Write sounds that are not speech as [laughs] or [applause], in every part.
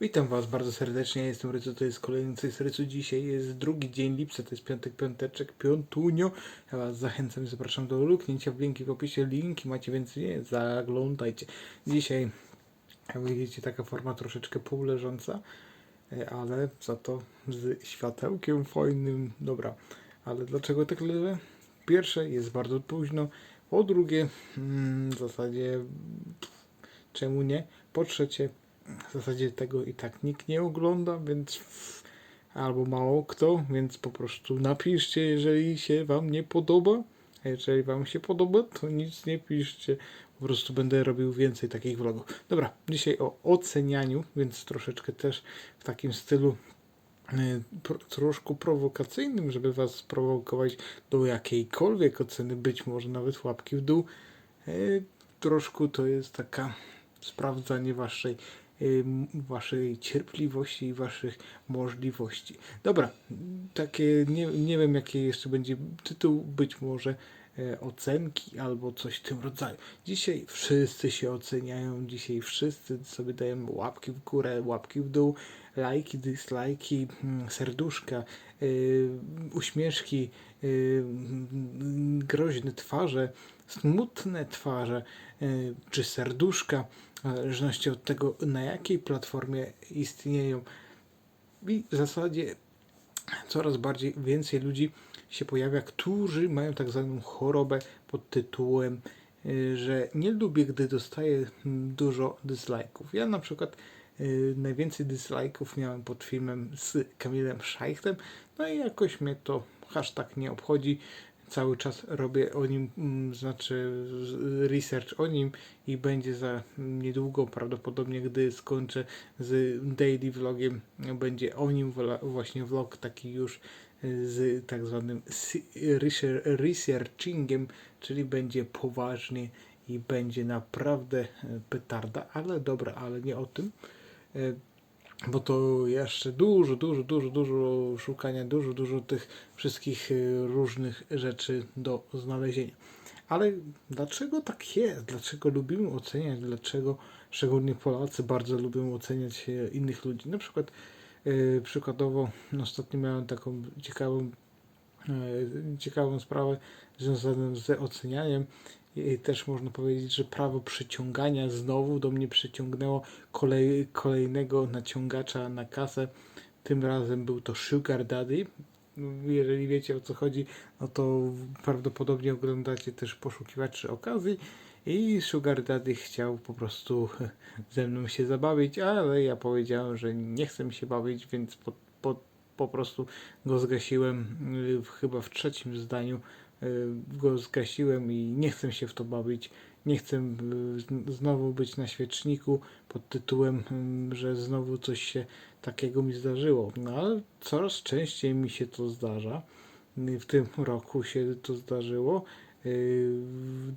Witam Was bardzo serdecznie, jestem Rycu, to jest kolejny z Rycu. Dzisiaj jest drugi dzień lipca, to jest piątek, piąteczek, piątunio. Ja Was zachęcam i zapraszam do luknięcia w linki w opisie, linki macie, więc nie zaglądajcie. Dzisiaj, jak widzicie, taka forma troszeczkę półleżąca, e, ale za to z światełkiem fajnym. Dobra, ale dlaczego tak leżę? Pierwsze, jest bardzo późno. Po drugie, mm, w zasadzie czemu nie? Po trzecie, w zasadzie tego i tak nikt nie ogląda, więc albo mało kto, więc po prostu napiszcie, jeżeli się Wam nie podoba. A jeżeli Wam się podoba, to nic nie piszcie. Po prostu będę robił więcej takich vlogów. Dobra, dzisiaj o ocenianiu, więc troszeczkę też w takim stylu pro, troszkę prowokacyjnym, żeby Was sprowokować do jakiejkolwiek oceny, być może nawet łapki w dół. Y, Troszkę to jest taka sprawdzanie Waszej waszej cierpliwości i waszych możliwości. Dobra, takie nie, nie wiem jaki jeszcze będzie tytuł, być może e, ocenki albo coś w tym rodzaju. Dzisiaj wszyscy się oceniają, dzisiaj wszyscy sobie dają łapki w górę, łapki w dół, lajki, dislajki, mm, serduszka, y, uśmieszki, y, groźne twarze, smutne twarze, czy serduszka, w zależności od tego, na jakiej platformie istnieją. I w zasadzie coraz bardziej więcej ludzi się pojawia, którzy mają tak zwaną chorobę pod tytułem, y, że nie lubię, gdy dostaję mm, dużo dislike'ów. Ja na przykład y, najwięcej dislike'ów miałem pod filmem z Kamilem Szajchtem, no i jakoś mnie to hashtag nie obchodzi. Cały czas robię o nim, mm, znaczy research o nim i będzie za niedługo, prawdopodobnie gdy skończę z daily vlogiem, będzie o nim właśnie vlog taki już y, z tak zwanym researchingiem, czyli będzie poważnie i będzie naprawdę e, petarda, ale dobra, ale nie o tym. Bo to jeszcze dużo, dużo, dużo, dużo szukania, dużo, dużo tych wszystkich y, różnych rzeczy do znalezienia. Ale dlaczego tak jest? Dlaczego lubimy oceniać? Dlaczego szczególnie Polacy bardzo lubią oceniać e, innych ludzi? Na przykład, y, przykładowo, ostatnio miałem taką ciekawą, ciekawą sprawę związaną z ocenianiem. Też można powiedzieć, że prawo przyciągania znowu do mnie przyciągnęło kolej, kolejnego naciągacza na kasę. Tym razem był to Sugar Daddy. Jeżeli wiecie o co chodzi, no to prawdopodobnie oglądacie też poszukiwaczy okazji. I Sugar Daddy chciał po prostu [laughs] ze mną się zabawić, ale ja powiedziałem, że nie chcę się bawić, więc po, po, po prostu go zgasiłem y, chyba w trzecim zdaniu go zgasiłem i nie chcę się w to bawić. Nie chcę y, zn- znowu być na świeczniku pod tytułem, y, że znowu coś się takiego mi zdarzyło. No ale coraz częściej mi się to zdarza. Y, W tym roku się to zdarzyło. Y,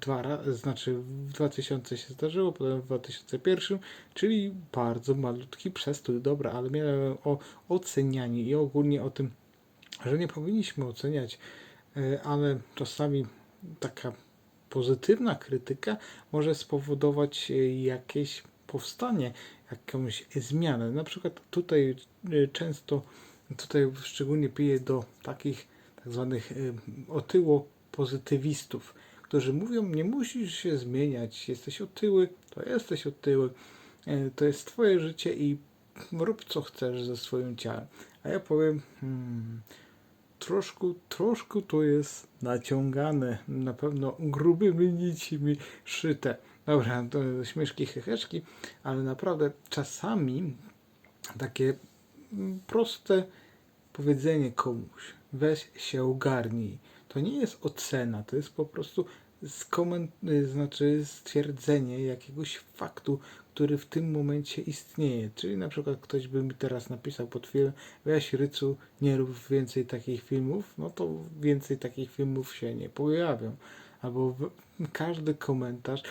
Dwa razy, znaczy w 2000 się zdarzyło, potem w 2001, czyli bardzo malutki przestój. Dobra, ale miałem o ocenianiu i ogólnie o tym, że nie powinniśmy oceniać ale czasami taka pozytywna krytyka może spowodować e, jakieś powstanie, jakąś zmianę. Na przykład tutaj e, często, tutaj szczególnie piję do takich tak zwanych e, otyło pozytywistów, którzy mówią, nie musisz się zmieniać, jesteś otyły, to jesteś otyły, e, to jest twoje życie i rób co chcesz ze swoim ciałem. A ja powiem, hmm, troszkę, troszkę to jest naciągane, na pewno grubymi nicimi szyte. Dobra, to śmieszki, heheszki, ale naprawdę czasami takie proste powiedzenie komuś, weź się ogarnij, to nie jest ocena, to jest po prostu skoment, y, znaczy stwierdzenie jakiegoś faktu, który w tym momencie istnieje. Czyli na przykład ktoś by mi teraz napisał pod film, weź Rycu, nie rób więcej takich filmów, no to więcej takich filmów się nie pojawią. Albo każdy komentarz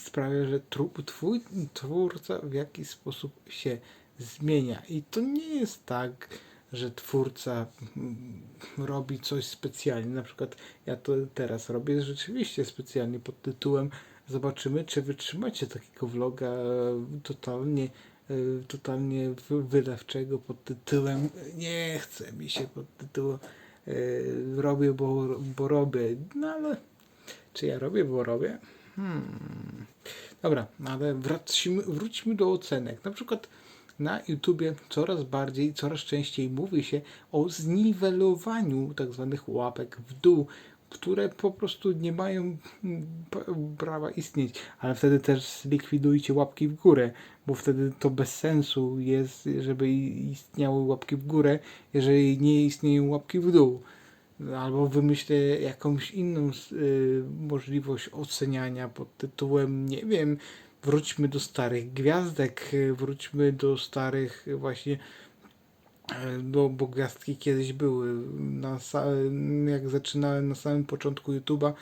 sprawia, że twój twórca w jakiś sposób się zmienia. I to nie jest tak, że twórca mm, robi coś specjalnie. Na przykład ja to teraz robię rzeczywiście specjalnie pod tytułem Zobaczymy, czy wytrzymacie takiego vloga totalnie y, totalnie wy- wylewczego pod tytułem nie chce mi się pod tytułem robię, bo, bo robię. No ale czy ja robię, bo robię? Hmm. Dobra, ale wróćmy, wróćmy do ocenek. Na przykład na YouTubie coraz bardziej, coraz częściej mówi się o zniwelowaniu tak zwanych łapek w dół, które po prostu nie mają mm, prawa istnieć, ale wtedy też zlikwidujcie łapki w górę, bo wtedy to bez sensu jest, żeby istniały łapki w górę, jeżeli nie istnieją łapki w dół. Albo wymyślę jakąś inną y, możliwość oceniania pod tytułem, nie wiem, wróćmy do starych gwiazdek, wróćmy do starych właśnie e, no, bo gwiazdki kiedyś były. Na, jak zaczynałem na samym początku YouTube'a,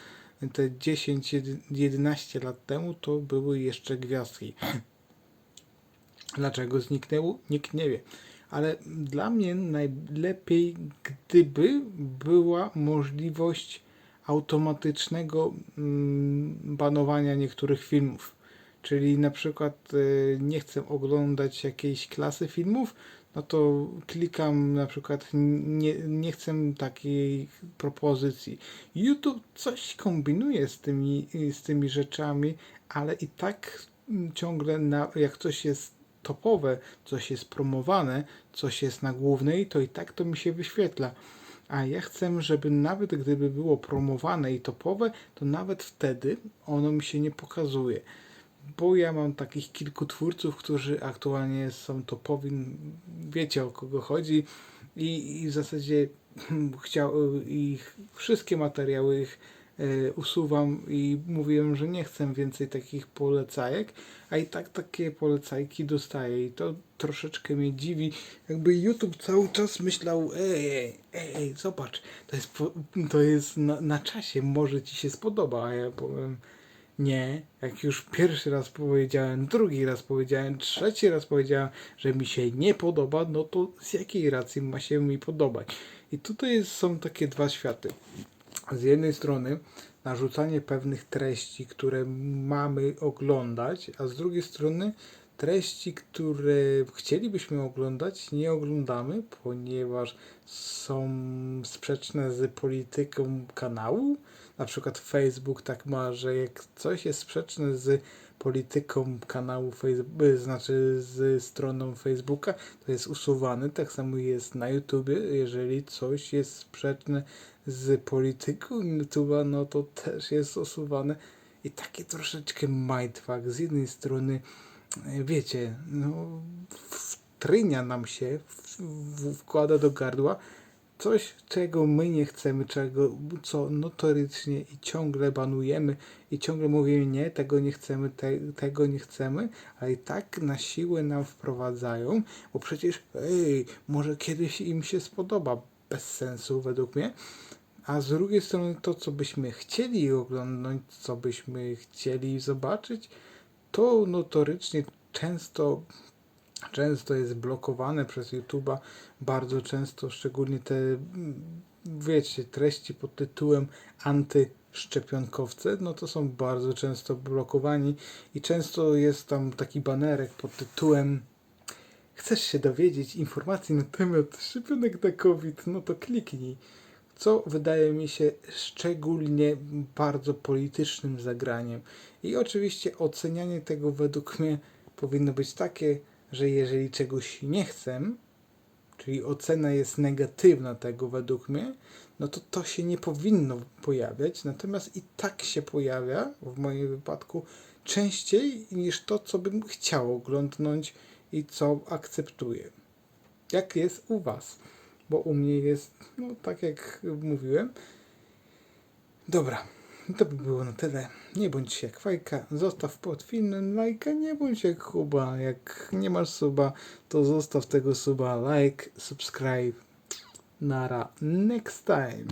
te 10-11 lat temu, to były jeszcze gwiazdki. [clears throat] Dlaczego zniknęło? Nikt nie wie. Ale dla mnie najlepiej, gdyby była możliwość automatycznego mm, banowania niektórych filmów. Czyli na przykład y, nie chcę oglądać jakiejś klasy filmów, no to klikam na przykład nie, nie chcę takiej propozycji. YouTube coś kombinuje z tymi, z tymi rzeczami, ale i tak ciągle na, jak coś jest topowe, coś jest promowane, coś jest na głównej, to i tak to mi się wyświetla. A ja chcę, żeby nawet gdyby było promowane i topowe, to nawet wtedy ono mi się nie pokazuje. Bo ja mam takich kilku twórców, którzy aktualnie są topowi, wiecie o kogo chodzi i, i w zasadzie [clears throat] chciał ich wszystkie materiały ich e, usuwam i mówiłem, że nie chcę więcej takich polecajek, a i tak takie polecajki dostaję i to troszeczkę mnie dziwi. Jakby YouTube cały czas myślał, ej, ej, ej zobacz, to jest, po, to jest na, na czasie, może ci się spodoba, a ja powiem, nie, jak już pierwszy raz powiedziałem, drugi raz powiedziałem, trzeci raz powiedziałem, że mi się nie podoba, no to z jakiej racji ma się mi podobać? I tutaj są takie dwa światy. Z jednej strony narzucanie pewnych treści, które mamy oglądać, a z drugiej strony treści, które chcielibyśmy oglądać, nie oglądamy, ponieważ są sprzeczne z polityką kanału. Na przykład Facebook tak ma, że jak coś jest sprzeczne z polityką kanału Facebook, znaczy z stroną Facebooka, to jest usuwane. Tak samo jest na YouTubie, jeżeli coś jest sprzeczne z polityką YouTube'a, no to też jest usuwane. I takie troszeczkę mindfuck. Z jednej strony, wiecie, no, wtrynia nam się, wkłada do gardła coś, czego my nie chcemy, czego, co notorycznie i ciągle banujemy i ciągle mówimy nie, tego nie chcemy, te, tego nie chcemy, ale i tak na siłę nam wprowadzają, bo przecież ej, może kiedyś im się spodoba, bez sensu według mnie, a z drugiej strony to, co byśmy chcieli oglądać, co byśmy chcieli zobaczyć, to notorycznie często często jest blokowane przez YouTube'a, bardzo często, szczególnie te, wiecie, treści pod tytułem antyszczepionkowce, no to są bardzo często blokowani i często jest tam taki banerek pod tytułem chcesz się dowiedzieć informacji na temat szczepionek na COVID, no to kliknij. Co wydaje mi się szczególnie bardzo politycznym zagraniem. I oczywiście ocenianie tego według mnie powinno być takie, że jeżeli czegoś nie chcę, czyli ocena jest negatywna tego według mnie, no to to się nie powinno pojawiać, natomiast i tak się pojawia, w moim wypadku, częściej niż to, co bym chciał oglądnąć i co akceptuję. Jak jest u Was? Bo u mnie jest, no tak jak mówiłem. Dobra, to by było na tyle. Nie bądź jak fajka, zostaw pod filmem lajka, nie bądź jak Kuba. Jak nie masz suba, to zostaw tego suba, like, subscribe. Nara, next time.